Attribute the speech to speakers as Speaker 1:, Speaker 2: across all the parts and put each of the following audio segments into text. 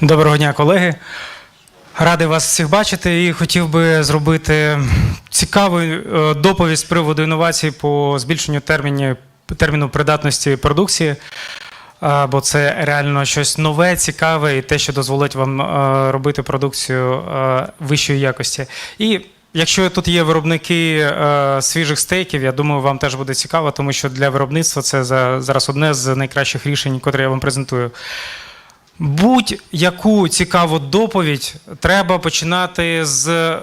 Speaker 1: Доброго дня, колеги. Радий вас всіх бачити і хотів би зробити цікаву е, доповідь з приводу інновацій по збільшенню терміні, терміну придатності продукції, е, бо це реально щось нове, цікаве і те, що дозволить вам е, робити продукцію вищої якості. І якщо тут є виробники свіжих стейків, я думаю, вам теж буде цікаво, тому що для виробництва це за- зараз одне з найкращих рішень, яке я вам презентую. Будь-яку цікаву доповідь треба починати з,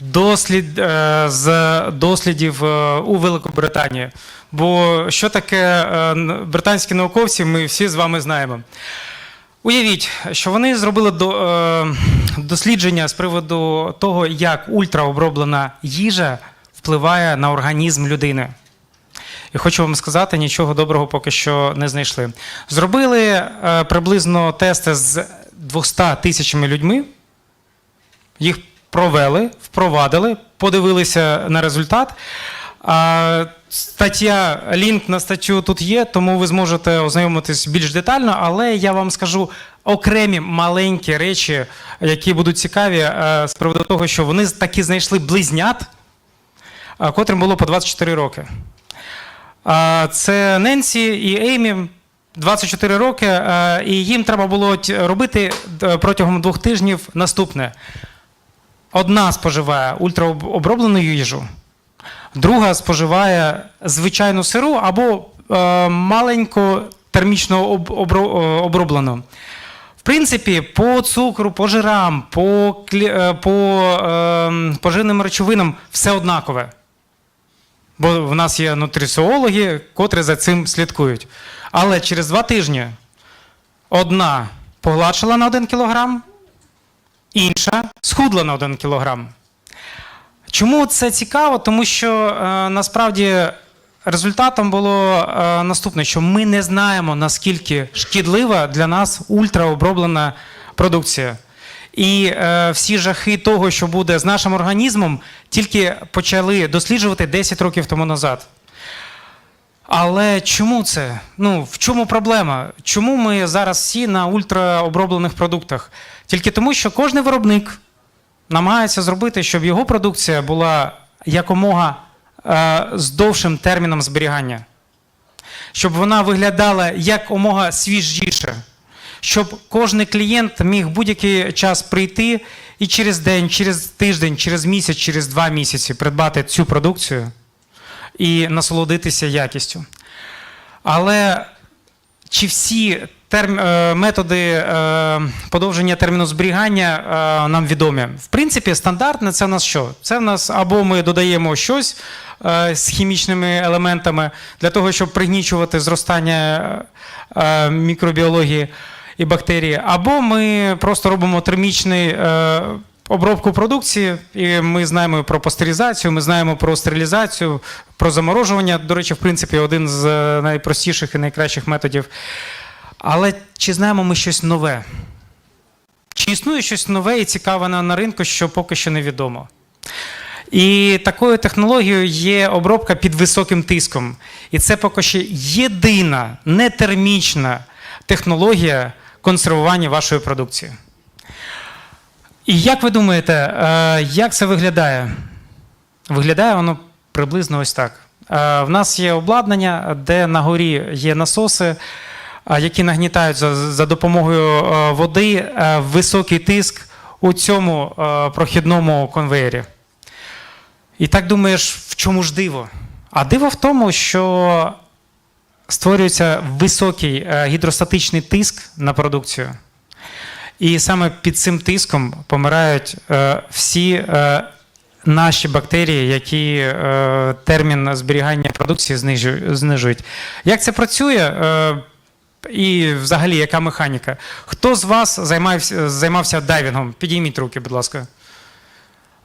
Speaker 1: дослід, е, з дослідів е, у Великобританії. Бо що таке е, британські науковці, ми всі з вами знаємо. Уявіть, що вони зробили до, дослідження з приводу того, як ультраоброблена їжа впливає на організм людини. І хочу вам сказати, нічого доброго поки що не знайшли. Зробили е, приблизно тести з 200 тисячами людьми, їх провели, впровадили, подивилися на результат. Стаття, лінк на статтю тут є, тому ви зможете ознайомитись більш детально, але я вам скажу окремі маленькі речі, які будуть цікаві е, з приводу того, що вони таки знайшли близнят, котрим було по 24 роки. Це Ненсі і Еймі. 24 роки, і їм треба було робити е, протягом двох тижнів наступне. Одна споживає ультраоброблену їжу, друга споживає звичайну сиру або е, маленьку термічно е, оброблену. В принципі, по цукру, по жирам, по, по е, поживним речовинам все однакове. Бо в нас є нутриціологи, котрі за цим слідкують. Але через два тижні одна погладшила на 1 кілограм, інша схудла на 1 кілограм. Чому це цікаво? Тому що е, насправді результатом було е, наступне, що ми не знаємо, наскільки шкідлива для нас ультраоброблена продукція. І е, всі жахи того, що буде з нашим організмом, тільки почали досліджувати 10 років тому назад. Але чому це? Ну, в чому проблема? Чому ми зараз всі на ультраоброблених продуктах? Тільки тому, що кожен виробник намагається зробити, щоб його продукція була якомога е, з довшим терміном зберігання, щоб вона виглядала якомога свіжіше, щоб кожен клієнт міг будь-який час прийти і через день, через тиждень, через місяць, через два місяці придбати цю продукцію і насолодитися якістю. Але чи всі терм... е, методи е, подовження терміну зберігання е, нам відомі? В принципі, стандартне це в нас що? Це в нас або ми додаємо щось з хімічними елементами для того, щоб пригнічувати зростання мікробіології і бактерії, або ми просто робимо термічний. е, Обробку продукції, і ми знаємо про пастеризацію, ми знаємо про стерилізацію, про заморожування. До речі, в принципі, один з е, найпростіших і найкращих методів. Але чи знаємо ми щось нове? Чи існує щось нове і цікаве на, ринку, що поки що невідомо? І такою технологією є обробка під високим тиском. І це поки що єдина нетермічна технологія консервування вашої продукції. І як ви думаєте, е, як це виглядає? Виглядає воно приблизно ось так. Е, В нас є обладнання, де на горі є насоси, е, які нагнітають за, допомогою води високий тиск у цьому прохідному конвеєрі. І так думаєш, в чому ж диво? А диво в тому, що створюється високий е, гідростатичний тиск на продукцію. І саме під цим тиском помирають е, всі е, наші бактерії, які термін зберігання продукції знижують. Як це працює? І взагалі, яка механіка? Хто з вас займався, займався дайвінгом? Підійміть руки, будь ласка.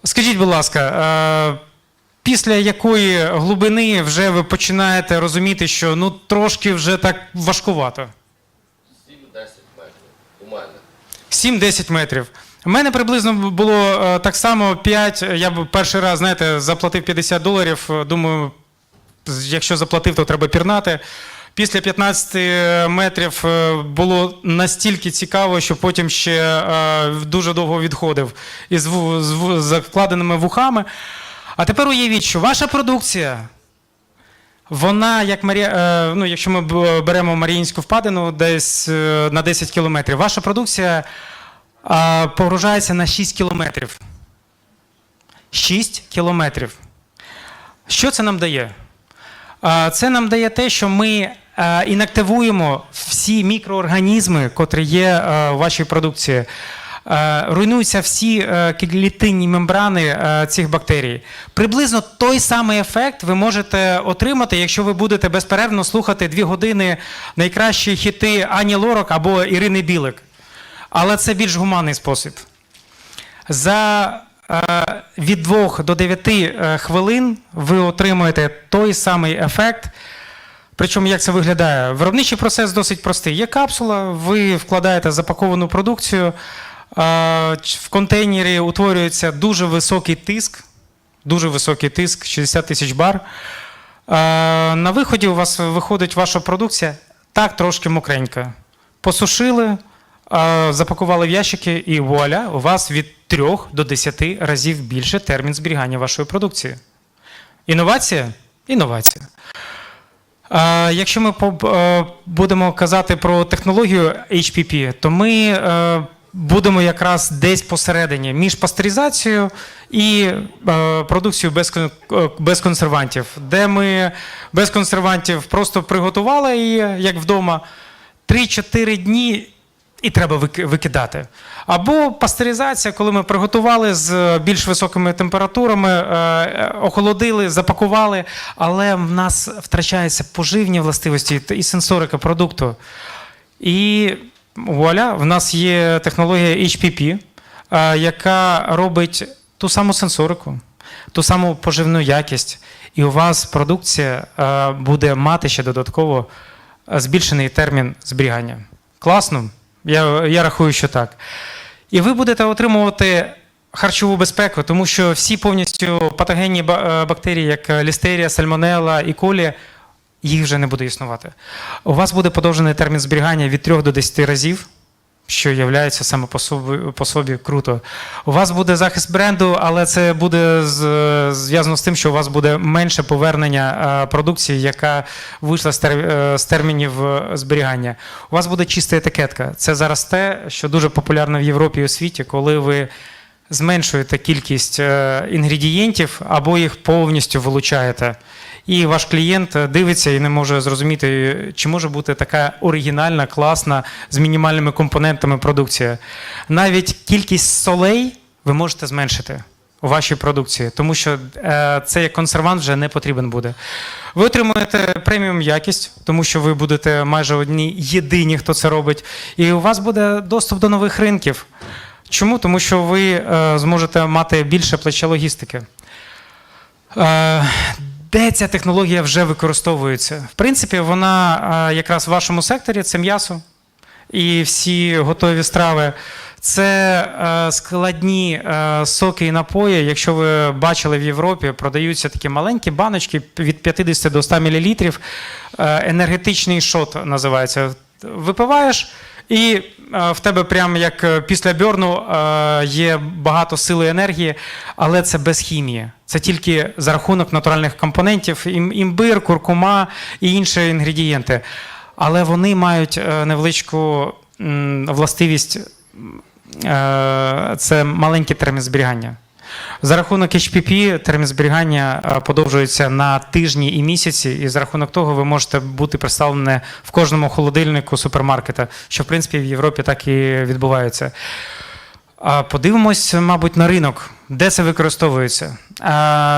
Speaker 1: Скажіть, будь ласка, після якої глибини вже ви починаєте розуміти, що ну трошки вже так важкувато?
Speaker 2: 7-10 метрів у мене.
Speaker 1: 7-10 метрів. У мене приблизно було е, так само 5. Я б перший раз, знаєте, заплатив 50 доларів. е, Думаю, якщо заплатив, то треба пірнати. Після 15 метрів е, було настільки цікаво, що потім ще дуже довго відходив із закладеними вухами. А тепер уявіть, що ваша продукція, вона, як Марі... е, ну, якщо ми беремо Маріїнську впадину десь е, на 10 кілометрів, ваша продукція е, погружається на 6 кілометрів. 6 кілометрів. Що це нам дає? Це нам дає те, що ми е, інактивуємо всі мікроорганізми, котрі є е, в вашій продукції. Е, Руйнуються всі е, клітинні мембрани е, цих бактерій. Приблизно той самий ефект ви можете отримати, якщо ви будете безперервно слухати дві години найкращі хіти Ані Лорак або Ірини Білик. Але це більш гуманний спосіб. За від 2 до 9 е, хвилин ви отримуєте той самий ефект. Причому як це виглядає? Виробничий процес досить простий. Є капсула, ви вкладаєте запаковану продукцію, в контейнері утворюється дуже високий тиск, дуже високий тиск, 60 тисяч бар. На виході у вас виходить ваша продукція так трошки мокренька. Посушили, запакували в ящики, і вуаля, у вас від 3 до 10 разів більше термін зберігання вашої продукції. Інновація? Інновація. Якщо ми будемо казати про технологію HPP, то ми будемо якраз десь посередині між пастеризацією і е, продукцією без, е, без консервантів, де ми без консервантів просто приготували її, як вдома, 3-4 дні. І треба викидати. Або пастеризація, коли ми приготували з більш високими температурами, е, е, охолодили, запакували, але в нас втрачаються поживні властивості і сенсорика продукту. І вуаля, в нас є технологія HPP, е, яка робить ту саму сенсорику, ту саму поживну якість. І у вас продукція е, буде мати ще додатково е, збільшений термін зберігання. Класно? Я, я рахую, що так. І ви будете отримувати харчову безпеку, тому що всі повністю патогенні бактерії, як лістерія, сальмонелла і колі, їх вже не буде існувати. У вас буде подовжений термін зберігання від 3 до 10 разів, що є саме по собі, по собі круто. У вас буде захист бренду, але це буде зв'язано з тим, що у вас буде менше повернення е, продукції, яка вийшла з, е, термінів е, зберігання. У вас буде чиста етикетка. Це зараз те, що дуже популярно в Європі і у світі, коли ви зменшуєте кількість інгредієнтів або їх повністю вилучаєте. І ваш клієнт е, дивиться і не може зрозуміти, чи може бути така оригінальна, класна, з мінімальними компонентами продукція. Навіть кількість солей ви можете зменшити у вашій продукції, тому що е, як консервант вже не потрібен буде. Ви отримуєте преміум якість, тому що ви будете майже одні єдині, хто це робить, і у вас буде доступ до нових ринків. Чому? Тому що ви е, зможете мати більше плече логістики. Е, де ця технологія вже використовується? В принципі, вона якраз в вашому секторі це м'ясо і всі готові страви. Це складні соки і напої. Якщо ви бачили в Європі, продаються такі маленькі баночки від 50 до 100 мл. Е, енергетичний шот називається. Випиваєш, і в тебе прям як е, після бьорну е, є багато сили і енергії, але це без хімії. Це тільки за рахунок натуральних компонентів, імбир, куркума і інші інгредієнти. Але вони мають е, невеличку властивість е, це маленький термін зберігання. За рахунок HPP термін зберігання е, подовжується на тижні і місяці, і за рахунок того ви можете бути представлені в кожному холодильнику супермаркета, що в принципі в Європі так і відбувається. Подивимось, мабуть, на ринок, де це використовується.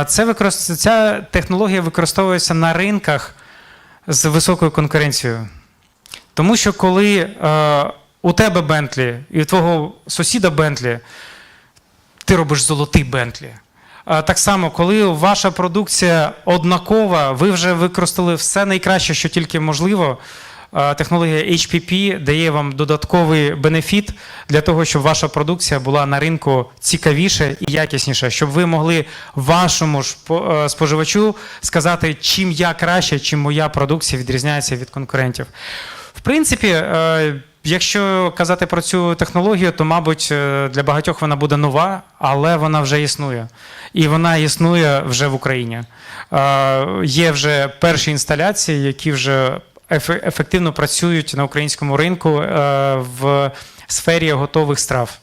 Speaker 1: Це використ... Ця технологія використовується на ринках з високою конкуренцією. Тому що коли е, у тебе Бентлі і у твого сусіда Бентлі, ти робиш золотий Бентлі. Так само, коли ваша продукція однакова, ви вже використали все найкраще, що тільки можливо. технологія HPP дає вам додатковий бенефіт для того, щоб ваша продукція була на ринку цікавіше і якісніше, щоб ви могли вашому ж е, споживачу сказати, чим я краще, чим моя продукція відрізняється від конкурентів. В принципі, е, якщо казати про цю технологію, то, мабуть, е, для багатьох вона буде нова, але вона вже існує. І вона існує вже в Україні. Е, Є вже перші інсталяції, які вже ефективно працюють на українському ринку е, в сфері готових страв.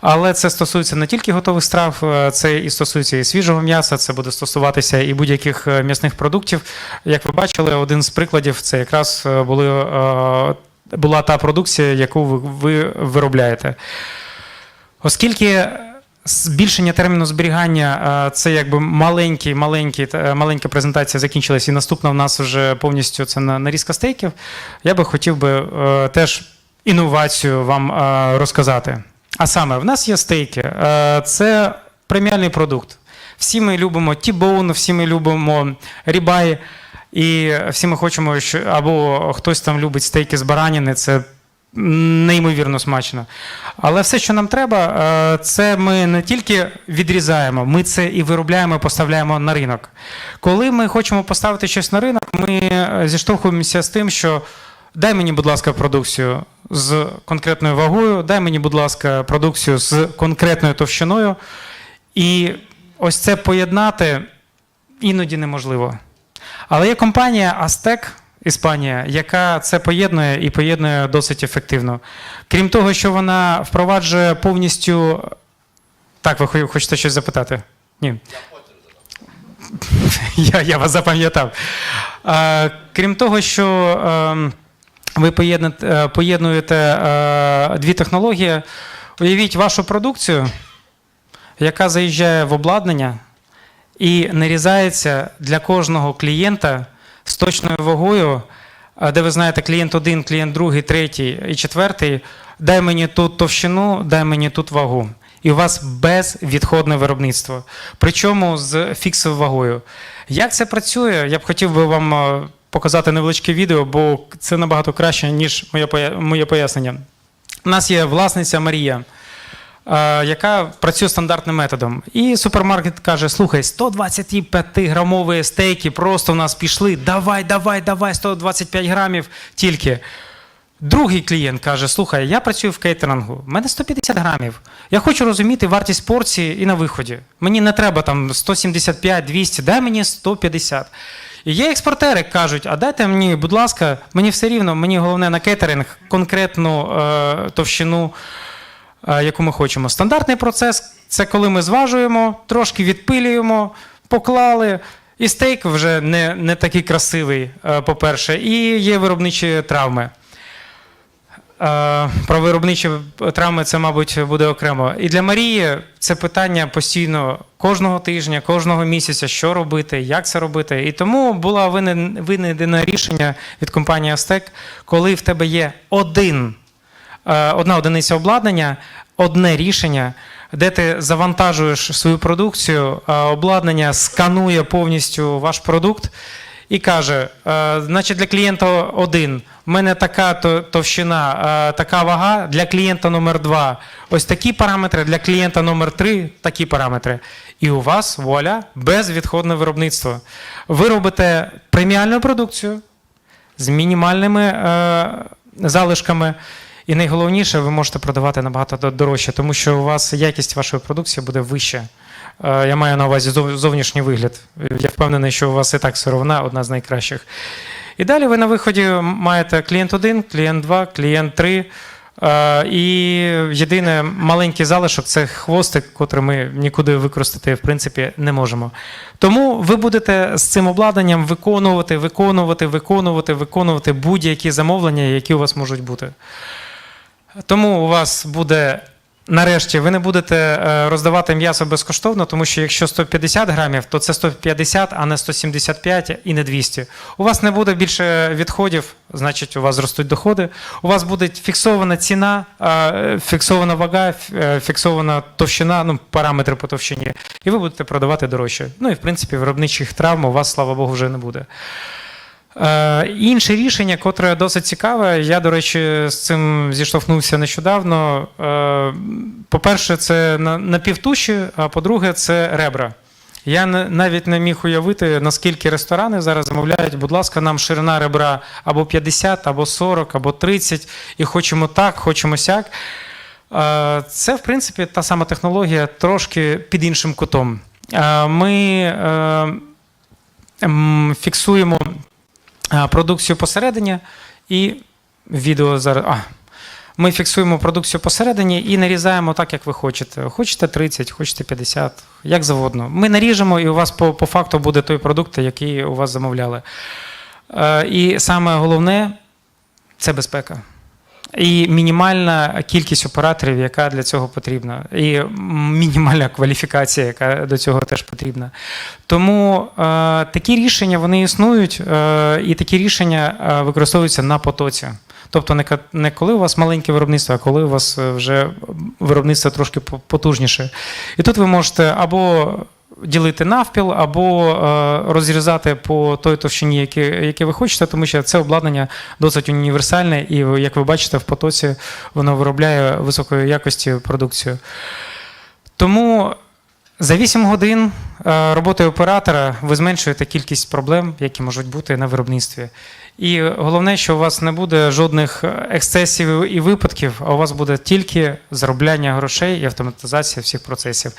Speaker 1: Але це стосується не тільки готових страв, це і стосується і свіжого м'яса, це буде стосуватися і будь-яких м'ясних продуктів. Як ви бачили, один з прикладів це якраз були, була та продукція, яку ви, ви виробляєте. Оскільки збільшення терміну зберігання е, це якби маленький, маленький, е, маленька презентація закінчилась, і наступна в нас вже повністю це нарізка стейків. Я би хотів би е, теж інновацію вам розказати. А саме, в нас є стейки. Це преміальний продукт. Всі ми любимо T-bone, всі ми любимо рібай, і всі ми хочемо, що або хтось там любить стейки з баранини. Це неймовірно смачно. Але все, що нам треба, е, це ми не тільки відрізаємо, ми це і виробляємо, і поставляємо на ринок. Коли ми хочемо поставити щось на ринок, ми е, зіштовхуємося з тим, що дай мені, будь ласка, продукцію з конкретною вагою, дай мені, будь ласка, продукцію з конкретною товщиною. І ось це поєднати іноді неможливо. Але є компанія Aztec, Іспанія, яка це поєднує і поєднує досить ефективно. Крім того, що вона впроваджує повністю. Так, ви хочете щось запитати? Ні.
Speaker 2: Я.
Speaker 1: Я, вас запам'ятав. Крім того, що е, ви поєднуєте, е, поєднуєте е, дві технології, уявіть вашу продукцію, яка заїжджає в обладнання і нарізається для кожного клієнта з точною вагою, де ви знаєте, клієнт один, клієнт другий, третій і четвертий. Дай мені тут товщину, дай мені тут вагу. І у вас безвідходне виробництво. Причому з фіксовою вагою. Як це працює? Я б хотів би вам показати невеличке відео, бо це набагато краще, ніж моє пояснення. У нас є власниця Марія, яка працює стандартним методом. І супермаркет каже: слухай, 125-грамові стейки просто в нас пішли. Давай, давай, давай, 125 грамів тільки. Другий клієнт каже: Слухай, я працюю в кейтерингу, в мене 150 грамів. Я хочу розуміти вартість порції і на виході. Мені не треба там 175, 200, дай мені 150. І є експортери, кажуть, а дайте мені, будь ласка, мені все рівно, мені головне на кейтеринг конкретну е, товщину, е, яку ми хочемо. Стандартний процес це коли ми зважуємо, трошки відпилюємо, поклали. І стейк вже не, не такий красивий, е, по-перше, і є виробничі травми. Е, Про виробничі травми це, мабуть, буде окремо. І для Марії це питання постійно кожного тижня, кожного місяця, що робити, як це робити. І тому було винен- винайдено рішення від компанії Aztec, коли в тебе є один, е, одна одиниця обладнання, одне рішення, де ти завантажуєш свою продукцію, обладнання сканує повністю ваш продукт і каже: е, значить, для клієнта один, в мене така товщина, е, така вага, для клієнта номер два, ось такі параметри, для клієнта номер три такі параметри. І у вас вуаля, безвідходне виробництво. Ви робите преміальну продукцію з мінімальними е, залишками. І найголовніше, ви можете продавати набагато дорожче, тому що у вас якість вашої продукції буде вища. Е, Я маю на увазі зовнішній вигляд. Я впевнений, що у вас і так сировина одна з найкращих. І далі ви на виході маєте клієнт 1, клієнт 2, клієнт 3. Е, І єдине маленький залишок це хвостик, котрий ми нікуди використати в принципі не можемо. Тому ви будете з цим обладнанням виконувати, виконувати, виконувати, виконувати будь-які замовлення, які у вас можуть бути. Тому у вас буде. Нарешті ви не будете е, роздавати м'ясо безкоштовно, тому що якщо 150 грамів, то це 150, а не 175 і не 200. У вас не буде більше відходів, значить у вас зростуть доходи. У вас буде фіксована ціна, е, фіксована вага, е, фіксована товщина, ну параметри по товщині, і ви будете продавати дорожче. Ну і в принципі виробничих травм у вас, слава Богу, вже не буде. Е, інше рішення, котре досить цікаве, я, до речі, з цим зіштовхнувся нещодавно. Е, по-перше, це на- напівтуші, а по-друге, це ребра. Я навіть не міг уявити, наскільки ресторани зараз замовляють, будь ласка, нам ширина ребра або 50, або 40, або 30, і хочемо так, хочемо сяк. Е, Це, в принципі, та сама технологія, трошки під іншим кутом. Ми фіксуємо продукцію посередині і відео зараз. А, ми фіксуємо продукцію посередині і нарізаємо так, як ви хочете. Хочете 30, хочете 50, як завгодно. Ми наріжемо, і у вас по, по факту буде той продукт, який у вас замовляли. Е, І саме головне це безпека. І мінімальна кількість операторів, яка для цього потрібна, і мінімальна кваліфікація, яка до цього теж потрібна. Тому е, такі рішення вони існують, е, і такі рішення е, використовуються на потоці. Тобто не, коли у вас маленьке виробництво, а коли у вас е, вже виробництво трошки по- потужніше. І тут ви можете або ділити навпіл, або е, розрізати по той товщині, які, які ви хочете, тому що це обладнання досить універсальне, і як ви бачите, в потоці воно виробляє високої якості продукцію. Тому за 8 годин е, роботи оператора ви зменшуєте кількість проблем, які можуть бути на виробництві. І головне, що у вас не буде жодних ексцесів і випадків, а у вас буде тільки заробляння грошей і автоматизація всіх процесів.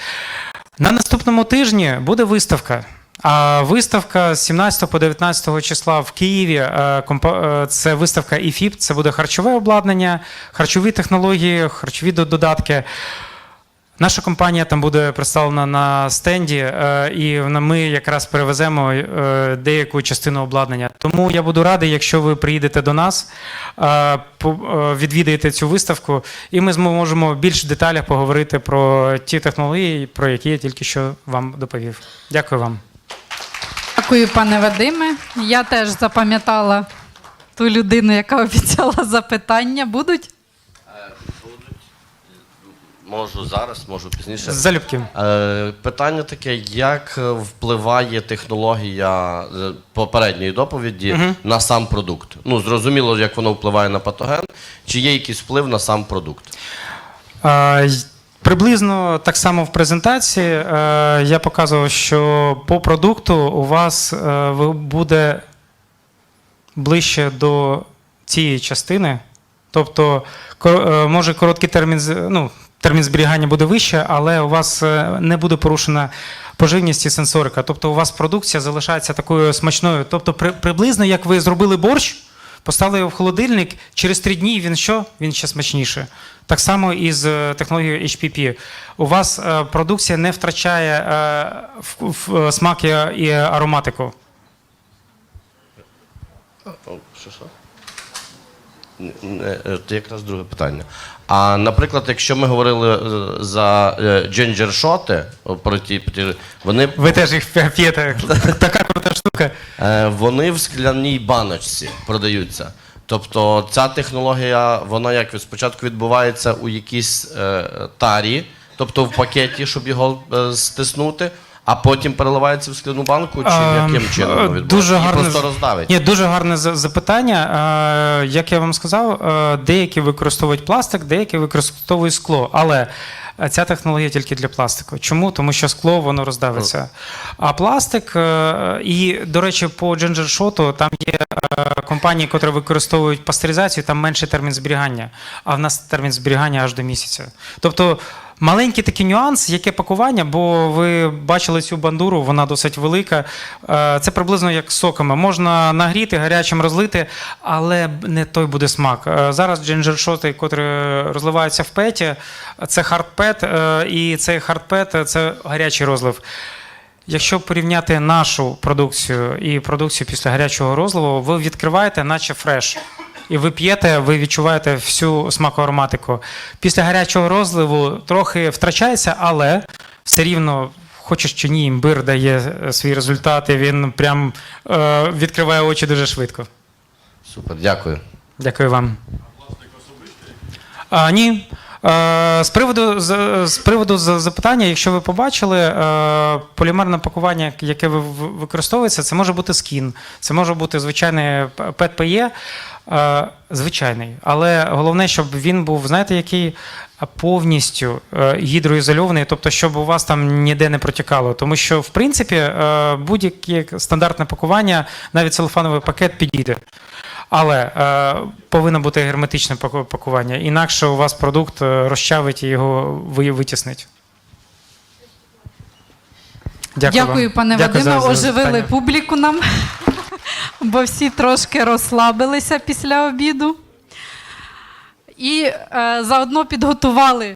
Speaker 1: На наступному тижні буде виставка. А виставка з 17 по 19 числа в Києві. е, е, Це виставка ІФІП, це буде харчове обладнання, харчові технології, харчові до- додатки. Наша компанія там буде представлена на стенді, е, і ми якраз перевеземо е, деяку частину обладнання. Тому я буду радий, якщо ви приїдете до нас, е, відвідаєте цю виставку, і ми зможемо в більш деталях поговорити про ті технології, про які я тільки що вам доповів. Дякую вам.
Speaker 3: Дякую, пане Вадиме. Я теж запам'ятала ту людину, яка обіцяла запитання. Будуть?
Speaker 2: Можу зараз, можу пізніше.
Speaker 1: Залюбки.
Speaker 2: Е, питання таке: як е, впливає технологія е, попередньої доповіді
Speaker 1: Мгм.
Speaker 2: на сам продукт? Ну, зрозуміло, як воно впливає на патоген, чи є якийсь вплив на сам продукт?
Speaker 1: А, Приблизно так само в презентації е, я показував, що по продукту у вас е, буде ближче до цієї частини. Тобто, е, може короткий термін, ну, термін зберігання буде вище, але у вас е, не буде порушена поживність і сенсорика. Тобто, у вас продукція залишається такою смачною. Тобто, при, приблизно як ви зробили борщ, поставили його в холодильник, через три дні він що? Він ще смачніше. Так само і з е, технологією HPP. У вас е, продукція не втрачає смак і, ароматику.
Speaker 2: Що якраз друге питання. А наприклад, якщо ми говорили е, за джинджер-шоти, про ті, вони,
Speaker 1: Ви теж їх п'єте. Така крута штука.
Speaker 2: е, вони в скляній баночці продаються. Тобто ця технологія, вона як спочатку відбувається у якійсь е, тарі, тобто в пакеті, щоб його е, стиснути, а потім переливається в скляну банку, чи
Speaker 1: Ем,
Speaker 2: яким чином відбувається?
Speaker 1: дуже гарне
Speaker 2: просто роздавить.
Speaker 1: Ні, дуже гарне запитання. Е, Як я вам сказав, е, деякі використовують пластик, деякі використовують скло. Але е, ця технологія тільки для пластику. Чому? Тому що скло воно роздавиться. А пластик, і, до речі, по Shot там є компанії, які використовують пастеризацію, там менший термін зберігання, а в нас термін зберігання аж до місяця. Тобто. Маленький такий нюанс, яке пакування, бо ви бачили цю бандуру, вона досить велика. Е, Це приблизно як соками. Можна нагріти, гарячим розлити, але не той буде смак. Е, Зараз джинджер-шоти, котрі розливаються в петі, це хардпет, і цей хардпет це гарячий розлив. Якщо порівняти нашу продукцію і продукцію після гарячого розливу, ви відкриваєте, наче фреш. І ви п'єте, ви відчуваєте всю смакоароматику. Після гарячого розливу трохи втрачається, але все рівно, хочеш чи ні, імбир дає е, свої результати. Він прям е, відкриває очі дуже швидко.
Speaker 2: Супер, дякую.
Speaker 1: Дякую вам. А, ні. Е, З приводу, з, з приводу запитання, якщо ви побачили, е, полімерне пакування, яке використовується, це може бути скін, це може бути звичайний ПЕТ-ПЕ, е, звичайний. Але головне, щоб він був, знаєте, який повністю е, гідроізольований, тобто, щоб у вас там ніде не протікало. Тому що, в принципі, е, будь-яке стандартне пакування, навіть целофановий пакет підійде. Але е, повинно бути герметичне пакування, інакше у вас продукт розчавить і його витіснить.
Speaker 3: Дякую,
Speaker 1: вам.
Speaker 3: пане
Speaker 1: Дякую
Speaker 3: Вадиме. Оживили
Speaker 1: запитання.
Speaker 3: публіку нам, бо всі трошки розслабилися після обіду. І е, заодно підготували